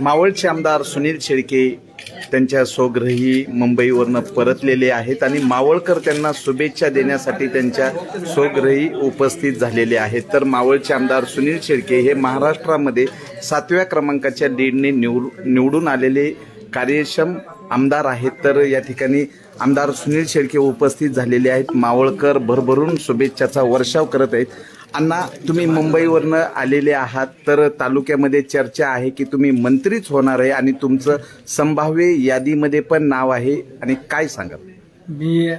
मावळचे आमदार सुनील शेळके त्यांच्या स्वगृही मुंबईवरनं परतलेले आहेत आणि मावळकर त्यांना शुभेच्छा देण्यासाठी त्यांच्या स्वगृही उपस्थित झालेले आहेत. तर मावळचे आमदार सुनील शेळके हे महाराष्ट्रामध्ये सातव्या क्रमांकाच्या लीडने निवड निवडून आलेले कार्यक्षम आमदार आहेत. तर या ठिकाणी आमदार सुनील शेळके उपस्थित झालेले आहेत. मावळकर भरभरून शुभेच्छाचा वर्षाव करत आहेत. अण्णा तुम्ही मुंबईवरनं आलेले आहात तर तालुक्यामध्ये चर्चा आहे की तुम्ही मंत्रीच होणार आहे आणि तुमचं संभाव्य यादीमध्ये पण नाव आहे आणि काय सांगाल? मी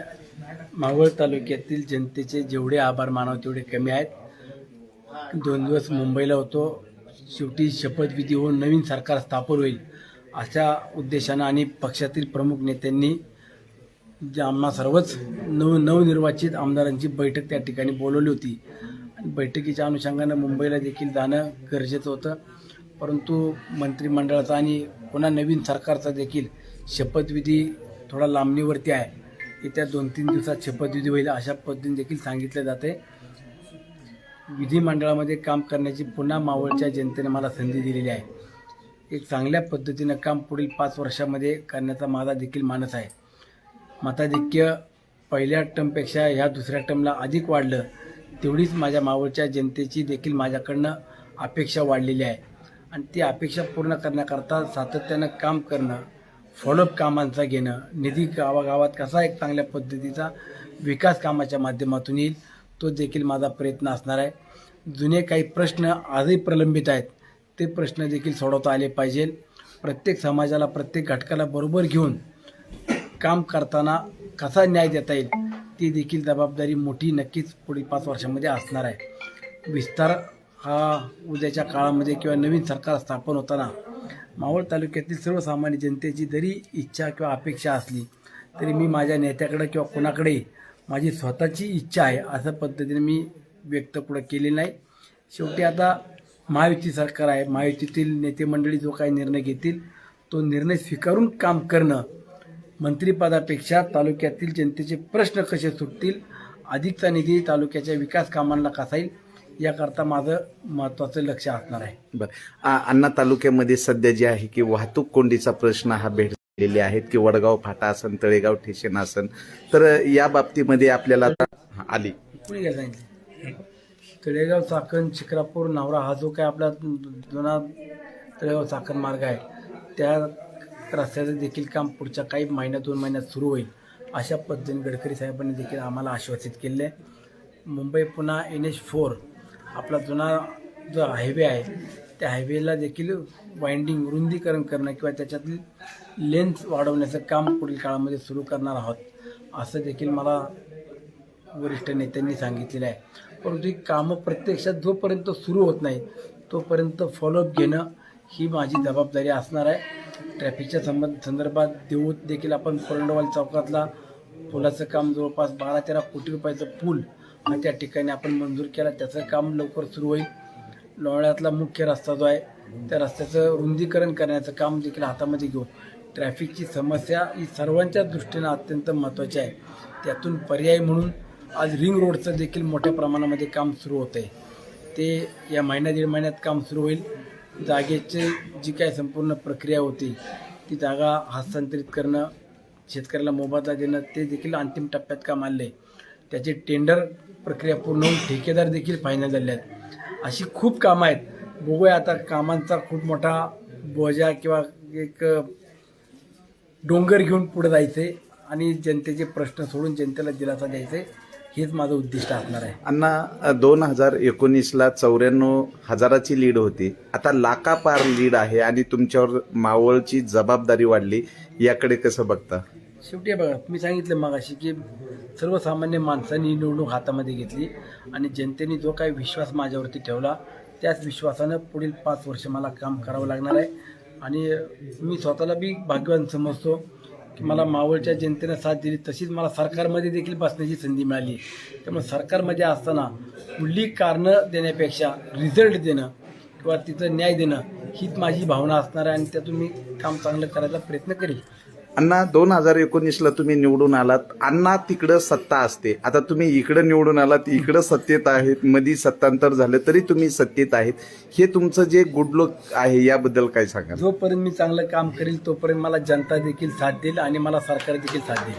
मावळ तालुक्यातील जनतेचे जेवढे आभार मानाव तेवढे कमी आहेत. दोन दिवस मुंबईला होतो. शेवटी शपथविधी होऊन नवीन सरकार स्थापन होईल अशा उद्देशानं आणि पक्षातील प्रमुख नेत्यांनी जे आम्हा सर्वच नव नवनिर्वाचित आमदारांची बैठक त्या ठिकाणी बोलवली होती. बैठकीच्या अनुषंगानं मुंबईला देखील जाणं गरजेचं होतं. परंतु मंत्रिमंडळाचा आणि पुन्हा नवीन सरकारचा देखील शपथविधी थोडा लांबणीवरती आहे. येत्या दोन तीन दिवसात शपथविधी होईल अशा पद्धतीने देखील सांगितलं जाते विधिमंडळामध्ये काम करण्याची पुन्हा मावळच्या जनतेने मला संधी दिलेली आहे. एक चांगल्या पद्धतीनं काम पुढील पाच वर्षामध्ये करण्याचा माझा देखील मानस आहे. मताधिक्य पहिल्या टर्मपेक्षा ह्या दुसऱ्या टर्मला अधिक वाढलं तेवढीच माझ्या मावळच्या जनतेची देखील माझ्याकडनं अपेक्षा वाढलेली आहे. आणि ती अपेक्षा पूर्ण करण्याकरता सातत्यानं काम करणं फॉलोअप कामांचा घेणं निधी गावागावात कसा एक चांगल्या पद्धतीचा विकास कामाच्या माध्यमातून येईल तो देखील माझा प्रयत्न असणार आहे. जुने काही प्रश्न आजही प्रलंबित आहेत ते प्रश्न देखील सोडवता आले पाहिजे. प्रत्येक समाजाला प्रत्येक घटकाला बरोबर घेऊन काम करताना कसा न्याय देता येईल ती देखील जबाबदारी मोठी नक्कीच पुढील पाच वर्षामध्ये असणार आहे. विस्तार हा उद्याच्या काळामध्ये किंवा नवीन सरकार स्थापन होताना मावळ तालुक्यातील सर्वसामान्य जनतेची जरी इच्छा किंवा अपेक्षा असली तरी मी माझ्या नेत्याकडे किंवा कोणाकडे माझी स्वतःची इच्छा आहे अशा पद्धतीने मी व्यक्त पुढं केली नाही. शेवटी आता महायुती सरकार आहे. महायुतीतील नेते मंडळी जो काही निर्णय घेतील तो निर्णय स्वीकारून काम करणं मंत्रिपदापेक्षा तालुक्यातील जनतेचे प्रश्न कसे सुटतील? अधिकचा निधी तालुक्याच्या विकास कामांना कसा येईल? याकरता माझं महत्त्वाचं लक्ष असणार आहे. बरं. अण्णा तालुक्यामध्ये सध्या जे आहे की वाहतूक कोंडीचा प्रश्न हा भेटलेले आहेत की वडगाव फाटा असन तळेगाव ठेशन असन. तर या बाबतीमध्ये आपल्याला आली. कुणी गेलं सांगितलं? तळेगाव चाकण शिक्रापूर नावरा हा जो काय आपला जुना तळेगाव चाकण मार्ग आहे. त्या रस्त्याचं देखील काम पुढच्या काही महिन्यात दोन महिन्यात सुरू होईल अशा पद्धतीने गडकरी साहेबांनी देखील आम्हाला आश्वासित केले आहे. मुंबई पुन्हा एन एच फोर आपला जुना जो हायवे आहे त्या हायवेला देखील वाइंडिंग रुंदीकरण करणं किंवा त्याच्यातील लेन्थ वाढवण्याचं काम पुढील काळामध्ये सुरू करणार आहोत असं देखील मला वरिष्ठ नेत्यांनी सांगितलेलं आहे. परंतु ही कामं प्रत्यक्षात जोपर्यंत सुरू होत नाही तोपर्यंत फॉलोअप घेणं ही माझी जबाबदारी असणार आहे. ट्रॅफिकच्या संबंध संदर्भात देऊत देखील आपण कोरंडवाल चौकातला पुलाचं काम जवळपास बारा तेरा कोटी रुपयाचं पूल हा त्या ठिकाणी आपण मंजूर केला. त्याचं काम लवकर सुरू होईल. लोणाळ्यातला मुख्य रस्ता जो आहे त्या रस्त्याचं रुंदीकरण करण्याचं काम देखील हातामध्ये घेऊ ट्रॅफिकची समस्या ही सर्वांच्या दृष्टीनं अत्यंत महत्त्वाची आहे. त्यातून पर्याय म्हणून आज रिंग रोडचं देखील मोठ्या प्रमाणामध्ये काम सुरू होतं आहे ते या महिन्या दीड महिन्यात काम सुरू होईल. जागेची जी काय संपूर्ण प्रक्रिया होती ती जागा हस्तांतरित करणं शेतकऱ्याला मोबदला देणं ते देखील अंतिम टप्प्यात काम आले आहे टेंडर प्रक्रिया पूर्ण होऊन ठेकेदार देखील फायनल झाले आहेत. अशी खूप कामं आहेत. बघूया आता कामांचा खूप मोठा बोजा किंवा एक डोंगर घेऊन पुढे जायचे आणि जनतेचे प्रश्न सोडून जनतेला दिलासा द्यायचे. हेच माझं उद्दिष्ट असणार आहे. अण्णा दोन हजार एकोणीसला चौऱ्याण्णव हजाराची लीड होती. आता लाखापार लीड आहे आणि तुमच्यावर मावळची जबाबदारी वाढली. याकडे कसं बघता? शेवटी बघा मी सांगितलं मगाशी की सर्वसामान्य माणसांनी निवडणूक हातामध्ये घेतली आणि जनतेने जो काही विश्वास माझ्यावरती ठेवला त्याच विश्वासानं पुढील पाच वर्ष मला काम करावं लागणार आहे. आणि मी स्वतःला बी भाग्यवान समजतो. की मला मावळच्या जनतेनं साथ दिली तशीच मला सरकारमध्ये देखील बसण्याची संधी मिळाली. त्यामुळे सरकारमध्ये असताना कुठली कारणं देण्यापेक्षा रिझल्ट देणं किंवा तिथं न्याय देणं हीच माझी भावना असणार आहे आणि त्यातून मी काम चांगलं करायचा प्रयत्न करेल. अण्णा दोन हजार एकोणीसला तुम्ही निवडून आलात. अण्णा तिकडं सत्ता असते. आता तुम्ही इकडं निवडून आलात इकडं सत्तेत आहेत मधी सत्तांतर झालं तरी तुम्ही सत्तेत आहेत. हे तुमचं जे गुडलुक आहे याबद्दल काय सांगा जोपर्यंत मी चांगलं काम करेल तोपर्यंत मला जनता देखील साथ देईल आणि मला सरकार देखील साथ देईल.